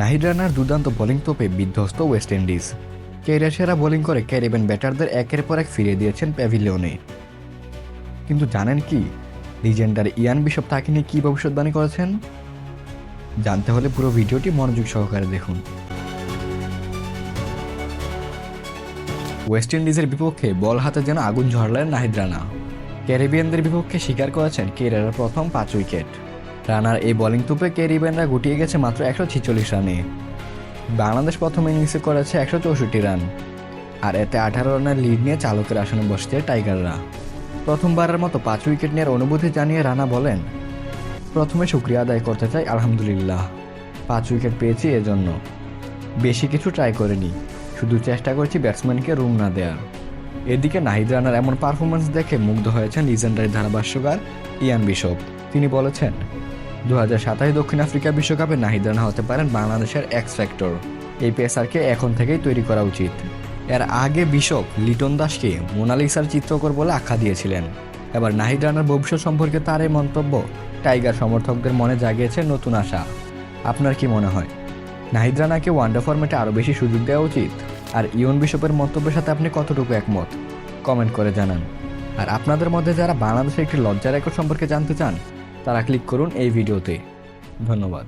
নাহিদ রানার দুর্দান্ত বোলিং তোপে বিধ্বস্ত ওয়েস্ট ইন্ডিজ। ক্যারিয়ার সেরা বোলিং করে ক্যারিবেন ব্যাটারদের একের পর এক ফিরিয়ে দিয়েছেন প্যাভিলিয়নে। কিন্তু জানেন কি, লিজেন্ডার ইয়ান বিশপ তাকে নিয়ে কী ভবিষ্যৎবাণী করেছেন? জানতে হলে পুরো ভিডিওটি মনোযোগ সহকারে দেখুন। ওয়েস্ট ইন্ডিজের বিপক্ষে বল হাতে যেন আগুন ঝরলেন নাহিদ রানা। ক্যারিবিয়ানদের বিপক্ষে স্বীকার করেছেন কেরিয়ারের প্রথম পাঁচ উইকেট। রানার এই বোলিং তুপে ক্যারিবিয়ানরা গুটিয়ে গেছে মাত্র একশো ছিচল্লিশ রানে। বাংলাদেশ প্রথম ইনিংসে করেছে একশো চৌষট্টি রান। আর এতে আঠারো রানের লিড নিয়ে চালকের আসনে বসছে টাইগাররা। প্রথমবারের মতো পাঁচ উইকেট নেওয়ার অনুভূতি জানিয়ে রানা বলেন, প্রথমে শুক্রিয়া আদায় করতে চাই, আলহামদুলিল্লাহ। পাঁচ উইকেট পেয়েছি এজন্য। বেশি কিছু ট্রাই করিনি। শুধু চেষ্টা করছি ব্যাটসম্যানকে রুম না দেওয়ার এদিকে নাহিদ রানার এমন পারফরমেন্স দেখে মুগ্ধ হয়েছেন লিজেন্ডারি ধারাভাষ্যকার ইয়ান বিশপ। তিনি বলেছেন দু হাজার সাতাশ দক্ষিণ আফ্রিকা বিশ্বকাপে নাহিদ রানা হতে পারেন বাংলাদেশের এক্স ফ্যাক্টর এই পেসারকে এখন থেকেই তৈরি করা উচিত। এর আগে বিশপ লিটন দাসকে মোনালিসার চিত্রকর বলে আখ্যা দিয়েছিলেন। এবার নাহিদ রানার ভবিষ্যৎ সম্পর্কে তার এই মন্তব্য টাইগার সমর্থকদের মনে জাগিয়েছে নতুন আশা। আপনার কি মনে হয়? নাহিদ রানাকে ওয়ান্ডার ফরম্যাটে আরও বেশি সুযোগ দেওয়া উচিত? আর ইয়ন বিশপের মন্তব্যের সাথে আপনি কতটুকু একমত? কমেন্ট করে জানান। আর আপনাদের মধ্যে যারা বাংলাদেশের একটি লজ্জা রেকর্ড সম্পর্কে জানতে চান তারা ক্লিক করুন এই ভিডিওতে ধন্যবাদ।